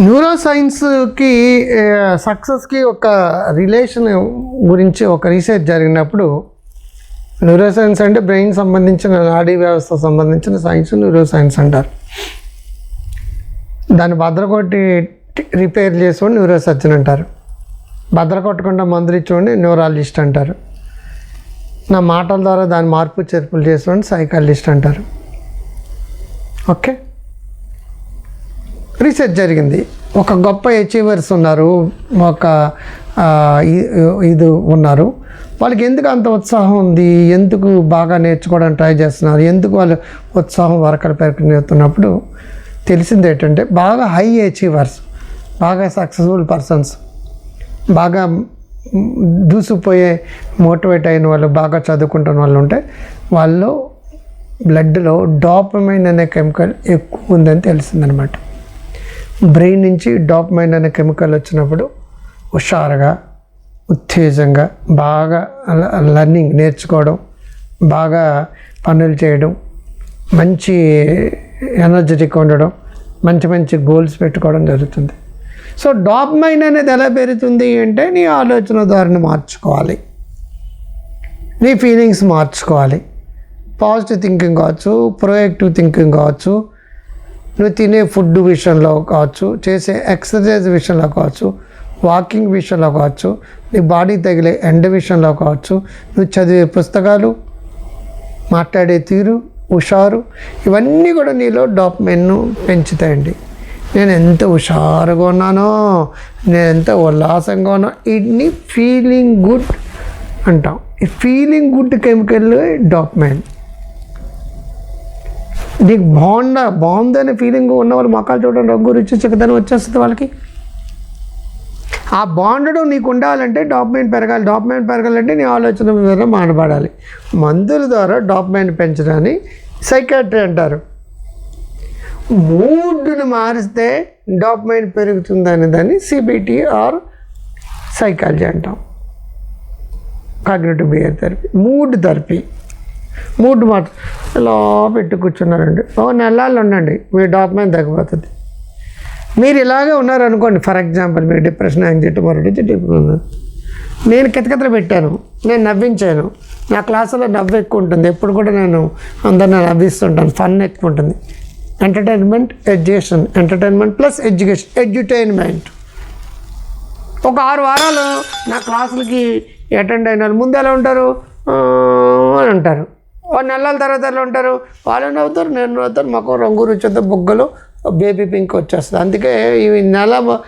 Neuro సైన్స్కి సక్సెస్కి ఒక రిలేషన్ గురించి ఒక రీసెర్చ్ జరిగినప్పుడు న్యూరో సైన్స్ అంటే బ్రెయిన్ సంబంధించిన నాడీ వ్యవస్థ సంబంధించిన సైన్స్ న్యూరో సైన్స్ అంటారు. దాన్ని భద్రకొట్టి రిపేర్ చేసేవాడు న్యూరో సర్జన్ అంటారు. భద్ర కొట్టకుండా మందులు ఇచ్చేవాడిని న్యూరాలజిస్ట్ అంటారు. నా మాటల ద్వారా దాని మార్పు చేర్పులు చేసేవాడిని సైకాలజిస్ట్ అంటారు. ఓకే? రీసెర్చ్ జరిగింది. ఒక గొప్ప అచీవర్స్ ఉన్నారు. ఒక ఇది ఉన్నారు. వాళ్ళకి ఎందుకు అంత ఉత్సాహం ఉంది? ఎందుకు బాగా నేర్చుకోవడానికి ట్రై చేస్తున్నారు? ఎందుకు వాళ్ళు ఉత్సాహం వరకలు పెరుగుతున్నప్పుడు తెలిసింది ఏంటంటే బాగా హై అచీవర్స్ బాగా సక్సెస్ఫుల్ పర్సన్స్ బాగా దూసుకుపోయే మోటివేట్ అయిన వాళ్ళు బాగా చదువుకుంటున్న వాళ్ళు ఉంటే వాళ్ళు బ్లడ్లో డాపమైన్ అనే కెమికల్ ఎక్కువ ఉందని తెలిసిందనమాట. బ్రెయిన్ నుంచి డాప్మైన్ అనే కెమికల్ వచ్చినప్పుడు హుషారుగా ఉత్తేజంగా బాగా లర్నింగ్ నేర్చుకోవడం బాగా పనులు చేయడం మంచి ఎనర్జెటిక్ ఉండడం మంచి మంచి గోల్స్ పెట్టుకోవడం జరుగుతుంది. సో డాప్మైన్ అనేది ఎలా పెరుగుతుంది అంటే నీ ఆలోచన ధోరణి మార్చుకోవాలి. నీ ఫీలింగ్స్ మార్చుకోవాలి. పాజిటివ్ థింకింగ్ కావచ్చు ప్రొయాక్టివ్ థింకింగ్ కావచ్చు నువ్వు తినే ఫుడ్ విషయంలో కావచ్చు చేసే ఎక్సర్సైజ్ విషయంలో కావచ్చు వాకింగ్ విషయంలో కావచ్చు నీ బాడీ తగిలే ఎండ విషయంలో కావచ్చు నువ్వు చదివే పుస్తకాలు మాట్లాడే తీరు హుషారు ఇవన్నీ కూడా నీలో డాప్మెన్ను పెంచుతాయండి. నేను ఎంత హుషారుగా ఉన్నానో నేను ఎంత ఉల్లాసంగా ఉన్నా ఇన్ని ఫీలింగ్ గుడ్ అంటాం. ఈ ఫీలింగ్ గుడ్ కెమికల్ డాప్మెన్. నీకు బాగుందా అనే ఫీలింగ్ ఉన్న వాళ్ళు మొక్కలు చూడడం రంగు రుచి చిక్కదనం వచ్చేస్తుంది వాళ్ళకి. ఆ బాండడం నీకు ఉండాలంటే డాక్యుమెంట్ పెరగాలి. డాక్యుమెంట్ పెరగాలంటే నీ ఆలోచన విధానం మానబడాలి. మందుల ద్వారా డాక్యుమెంట్ పెంచడాన్ని సైకాట్రీ అంటారు. మూడ్ని మారిస్తే డాక్యుమెంట్ పెరుగుతుందనే దాన్ని సిబిటి ఆర్ సైకాలజీ అంటాం. Cognitive behaviour therapy mood therapy mood మాత్రం ఇలా పెట్టి కూర్చున్నారండి ఓ నెలలు ఉండండి మీ డాక్యుమెంట్ తగ్గిపోతుంది. మీరు ఇలాగే ఉన్నారు అనుకోండి ఫర్ ఎగ్జాంపుల్ మీరు డిప్రెషన్ యాంగ్జైటీ మరొకటి డిప్రెషన్ నేను కితకితలు పెట్టాను నేను నవ్వించాను. నా క్లాసులో నవ్వు ఎక్కువ ఉంటుంది. ఎప్పుడు కూడా నేను అందరిని నవ్విస్తుంటాను. ఫన్ ఎక్కువ ఉంటుంది. Entertainment education entertainment plus education edutainment ఒక ఆరు వారాలు నా క్లాసులకి అటెండ్ అయిన వాళ్ళు ముందు ఎలా ఉంటారు? అని అంటారు. వాళ్ళు నెలల తరగతి ఉంటారు? వాళ్ళు నవ్వుతారు నేను నవ్వుతారు మాకు రంగు రుచి బుగ్గలు బేబీ పింక్ వచ్చేస్తుంది. అందుకే ఈ నెల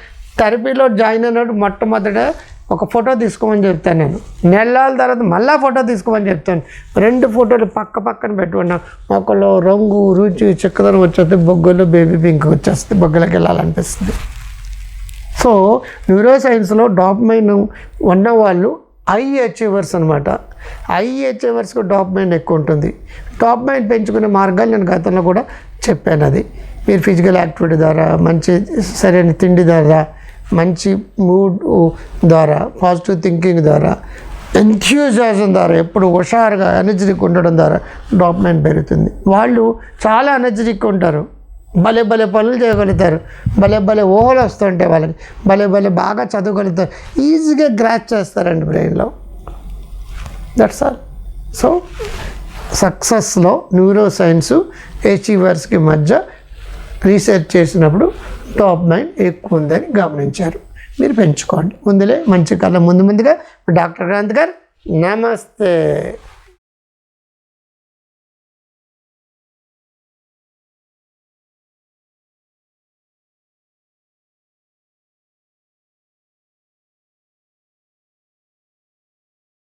థెరపీలో జాయిన్ అయినప్పుడు మొట్టమొదట ఒక ఫోటో తీసుకోమని చెప్తాను నేను. నెలల తర్వాత మళ్ళీ ఫోటో తీసుకోమని చెప్తాను. రెండు ఫోటోలు పక్క పక్కన పెట్టుకున్నాం. మొక్కలో రంగు రుచి చిక్కదనం వచ్చేస్తే బొగ్గలు బేబీ పింక్ వచ్చేస్తుంది బొగ్గలకి వెళ్ళాలనిపిస్తుంది. సో న్యూరో సైన్స్లో డాప్మైన్ ఉన్న వాళ్ళు ఐ అచీవర్స్ అనమాట ఐ అచీవర్స్కి మైండ్ ఎక్కువ ఉంటుంది. డాప్మైన్ పెంచుకునే మార్గాలు నేను గతంలో కూడా చెప్పాను అది. మీరు ఫిజికల్ యాక్టివిటీ ద్వారా మంచి సరైన తిండి ద్వారా మంచి మూడ్ ద్వారా పాజిటివ్ థింకింగ్ ద్వారా ఎంథ్యూజాజం ద్వారా ఎప్పుడు హుషారుగా ఎనర్జెటిక్ ఉండడం ద్వారా డాప్మెంట్ పెరుగుతుంది. వాళ్ళు చాలా ఎనర్జెటిక్ ఉంటారు. భలే భలే పనులు చేయగలుగుతారు. భలే భలే ఊహలు వస్తుంటాయి వాళ్ళకి. భలే భలే బాగా చదవగలుగుతారు. ఈజీగా గ్రాచ్ చేస్తారండి బ్రెయిన్లో దట్స్ ఆల్ సో సక్సెస్లో న్యూరో సైన్స్ అచీవర్స్కి మధ్య రీసెర్చ్ చేసినప్పుడు టాప్ మైండ్ ఎక్కువ ఉందని గమనించారు. మీరు పెంచుకోండి. ముందులే మంచి కళ్ళ ముందు ముందుగా డాక్టర్ గ్రాంత్ గారు నమస్తే.